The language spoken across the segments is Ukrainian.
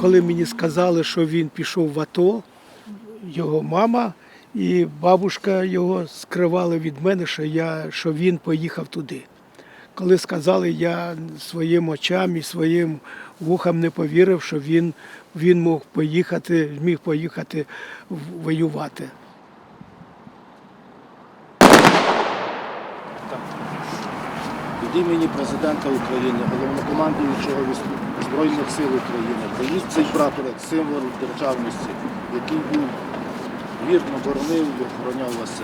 Коли мені сказали, що він пішов в АТО, його мама і бабушка його скривали від мене, що, я, що він поїхав туди. Коли сказали, я своїм очам і своїм вухам не повірив, що він, він мог поїхати, міг поїхати воювати. від імені президента України, головнокомандуючого Збройних сил України, приніс цей прапорець, символ державності, який був вірно боронив і охороняв вас.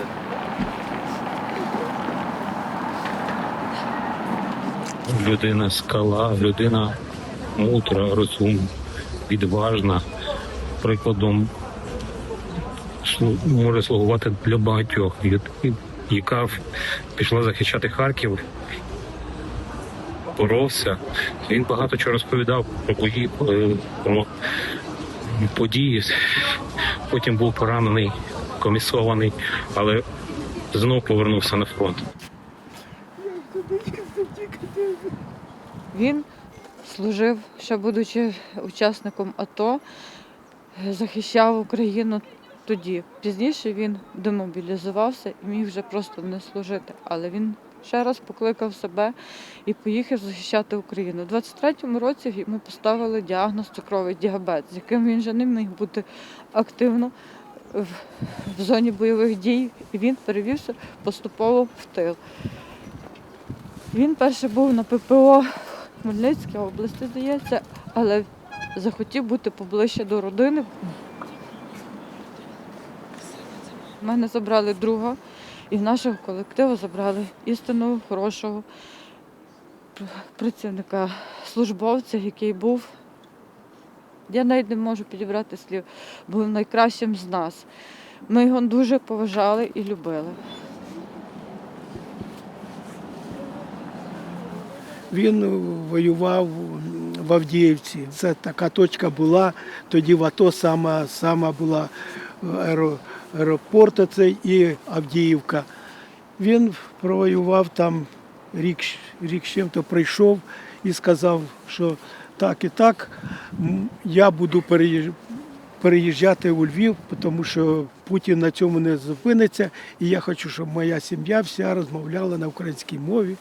людина скала, людина мудра, розумна, відважна, прикладом може слугувати для багатьох, яка пішла захищати Харків, боровся. Він багато чого розповідав про бої, е, про події. Потім був поранений, комісований, але знов повернувся на фронт. Він служив, ще будучи учасником АТО, захищав Україну тоді. Пізніше він демобілізувався і міг вже просто не служити. Але він ще раз покликав себе і поїхав захищати Україну. У 23-му році йому поставили діагноз цукровий діабет, з яким він вже не міг бути активно в, в зоні бойових дій. І він перевівся поступово в тил. Він перше був на ППО Хмельницькій області, здається, але захотів бути поближче до родини. У мене забрали друга, і в нашого колективу забрали істинного, хорошого працівника, службовця, який був. Я навіть не можу підібрати слів, був найкращим з нас. Ми його дуже поважали і любили. Він воював в Авдіївці. Це така точка була. Тоді в АТО сама, сама була аеро, аеропорт цей і Авдіївка. Він провоював там рік, рік чим-то прийшов і сказав, що так і так, я буду переїжджати у Львів, тому що Путін на цьому не зупиниться, і я хочу, щоб моя сім'я вся розмовляла на українській мові.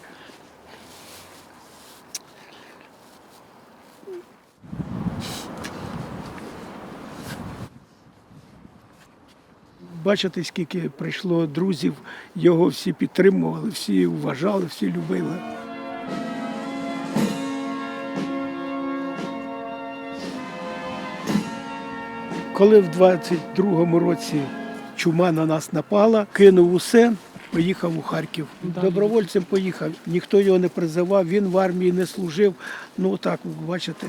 Бачите, скільки прийшло друзів, його всі підтримували, всі вважали, всі любили. Коли в 22-му році чума на нас напала, кинув усе, поїхав у Харків. Добровольцем поїхав. Ніхто його не призивав, він в армії не служив. Ну так, бачите,